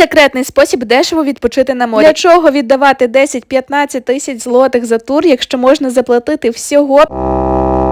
Секретний спосіб дешево відпочити на морі. Для чого віддавати 10-15 тисяч злотих за тур, якщо можна заплатити всього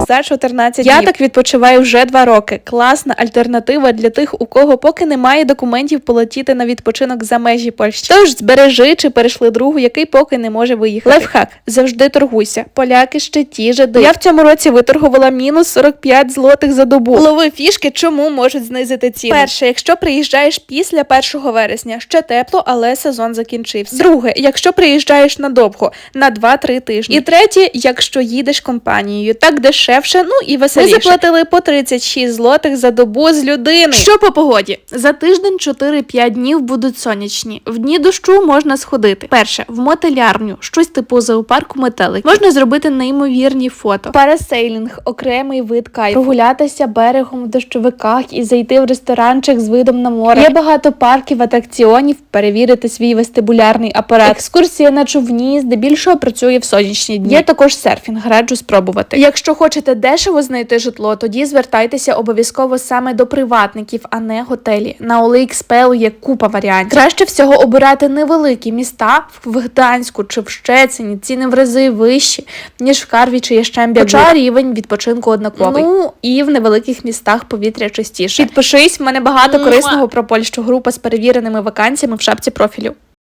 за 14 днів. Я так відпочиваю вже два роки. Класна альтернатива для тих, у кого поки немає документів полетіти на відпочинок за межі Польщі. Тож збережи чи перейшли другу, який поки не може виїхати. Лайфхак завжди торгуйся. Поляки ще ті жиди. Я в цьому році виторгувала мінус 45 злотих за добу. Лови фішки, чому можуть знизити ціну. Перше, якщо приїжджаєш після 1 вересня, ще тепло, але сезон закінчився. Друге, якщо приїжджаєш надовго, на 2-3 тижні. І третє, якщо їдеш компанією, так дешевше, ну і веселіше. Ми заплатили по 36 злотих за добу з людини. Що по погоді? За тиждень 4-5 днів будуть сонячні. В дні дощу можна сходити. Перше, в мотелярню, щось типу зоопарку метелик. Можна зробити неймовірні фото. Парасейлінг, окремий вид кайфу. Прогулятися берегом в дощовиках і зайти в ресторанчик з видом на море. Є багато парків, атракціонів, перевірити свій вестибулярний апарат. Екскурсія на човні здебільшого працює в сонячні дні. Є також серфінг, раджу спробувати. Якщо хочете дешево знайти житло, тоді звертайтеся обов'язково саме до приватників, а не готелі. На OLX.pl є купа варіантів. Краще всього обирати невеликі міста в Гданську чи в Щецині. Ціни в рази вищі, ніж в Карві чи Єщембі. Хоча рівень відпочинку однаковий. Ну і в невеликих містах повітря чистіше. Підпишись, в мене багато корисного про Польщу. Група з перевіреними вакансіями в шапці профілю.